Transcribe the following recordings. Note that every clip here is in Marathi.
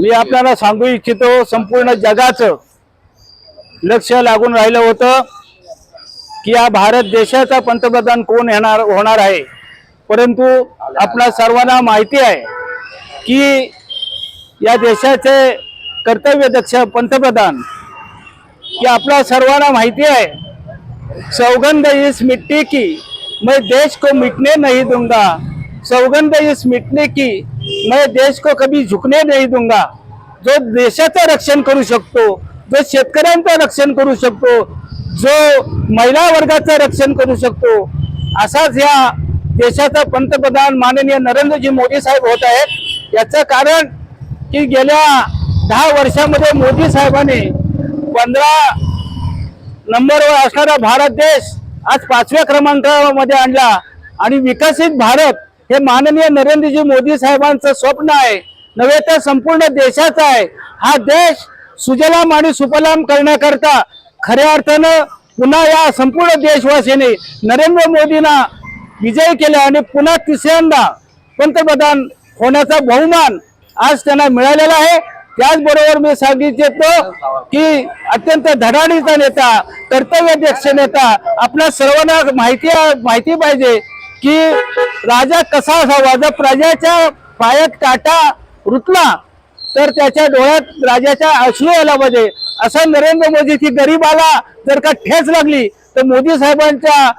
मी आपल्याला सांगू इच्छितो संपूर्ण जगाचं लक्ष लागून राहिलं होतं की या भारत देशाचा पंतप्रधान कोण येणार होणार आहे. परंतु आपल्या सर्वांना माहिती आहे की या देशाचे कर्तव्यदक्ष पंतप्रधान की आपल्या सर्वांना माहिती आहे सौगंध इस मिट्टी की मैं देश को मिटने नहीं दूंगा सौगंध इस मिटने की मैं देश को कभी झुकने नहीं दूंगा। जो देशाचं रक्षण करू शकतो जो शेतकऱ्यांचं रक्षण करू शकतो जो महिला वर्गाचं रक्षण करू शकतो असाच या देशाचा पंतप्रधान माननीय नरेंद्रजी मोदी साहेब होत आहेत. याचं कारण की गेल्या दहा वर्षामध्ये मोदी साहेबांनी पंधरा नंबरवर असणारा भारत देश आज पाचव्या क्रमांकामध्ये आणला. आणि विकसित भारत हे माननीय नरेंद्रजी मोदी साहेबांचं स्वप्न आहे. नव्हे तर संपूर्ण देशाचं आहे. हा देश सुजलाम आणि सुफलाम करण्याकरता खऱ्या अर्थानं पुन्हा या संपूर्ण देशवासीने नरेंद्र मोदींना विजय केला आणि पुन्हा तिसऱ्यांदा पंतप्रधान होण्याचा बहुमान आज त्यांना मिळालेला आहे. त्याचबरोबर मी सांगितलं की अत्यंत धडाडीचा नेता कर्तव्यदक्ष नेता आपल्या सर्वांना माहिती माहिती पाहिजे. की राजा कसा असावा? जर प्रजाच्या पायात काटा रुतला तर त्याच्या डोळ्यात राजाच्या अश्रू यायला पाहिजे असं नरेंद्र मोदीची गरीबाला जर का ठेच लागली तर मोदी साहेबांच्या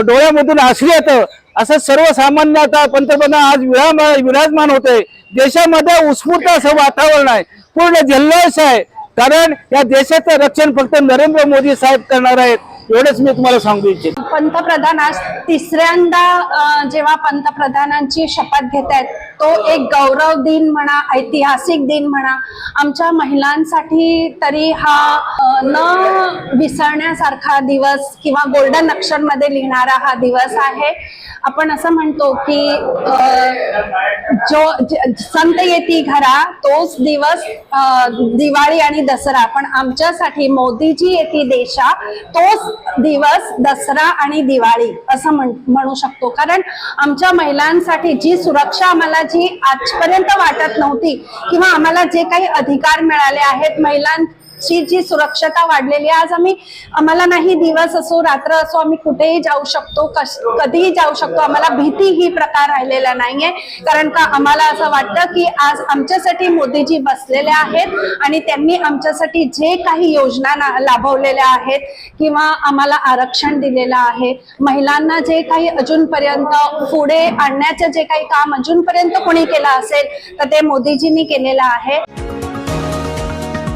डोळ्यामधून अश्रू येतं. असं सर्वसामान्य आता पंतप्रधान आज विराम विराजमान होते. देशामध्ये उत्स्फूर्त असं वातावरण आहे. पूर्ण जल्लोष आहे. कारण या देशाचं रक्षण फक्त नरेंद्र मोदी साहेब करणार आहेत. एवढंच मी तुम्हाला सांगू इच्छितो. पंतप्रधान आज तिसऱ्यांदा जेव्हा पंतप्रधानांची शपथ घेत आहेत तो एक गौरव दिन म्हणा ऐतिहासिक दिन म्हणा आमच्या महिलांसाठी तरी हा न विसरण्यासारखा दिवस किंवा गोल्डन अक्षरमध्ये लिहिणारा हा दिवस आहे. आपण असं म्हणतो की जो ज- संत येती घरा तोच दिवस दिवाळी आणि दसरा. पण आमच्यासाठी मोदीजी येती देशा तोच दिवस दसरा आणि दिवाळी असं म्हण म्हणू शकतो. कारण आमच्या महिलांसाठी जी सुरक्षा आम्हाला जी आजपर्यंत वाटत नव्हती. किंवा आम्हाला जे काही अधिकार मिळाले आहेत ची जी सुरक्षता वाढलेली आहे. आज आम्ही आम्हाला नाही दिवस असो रात्र असो आम्ही कुठेही जाऊ शकतो कश- कधीही जाऊ शकतो. आम्हाला भीती ही प्रकार राहिलेला नाहीये. कारण का आम्हाला असं वाटतं की आज आमच्यासाठी मोदीजी बसलेले आहेत आणि त्यांनी आमच्यासाठी जे काही योजना ना- लाभवलेल्या आहेत किंवा आम्हाला आरक्षण दिलेलं आहे. महिलांना जे काही अजूनपर्यंत पुढे आणण्याचं जे काही काम अजूनपर्यंत कोणी केलं असेल तर ते मोदीजींनी केलेलं आहे.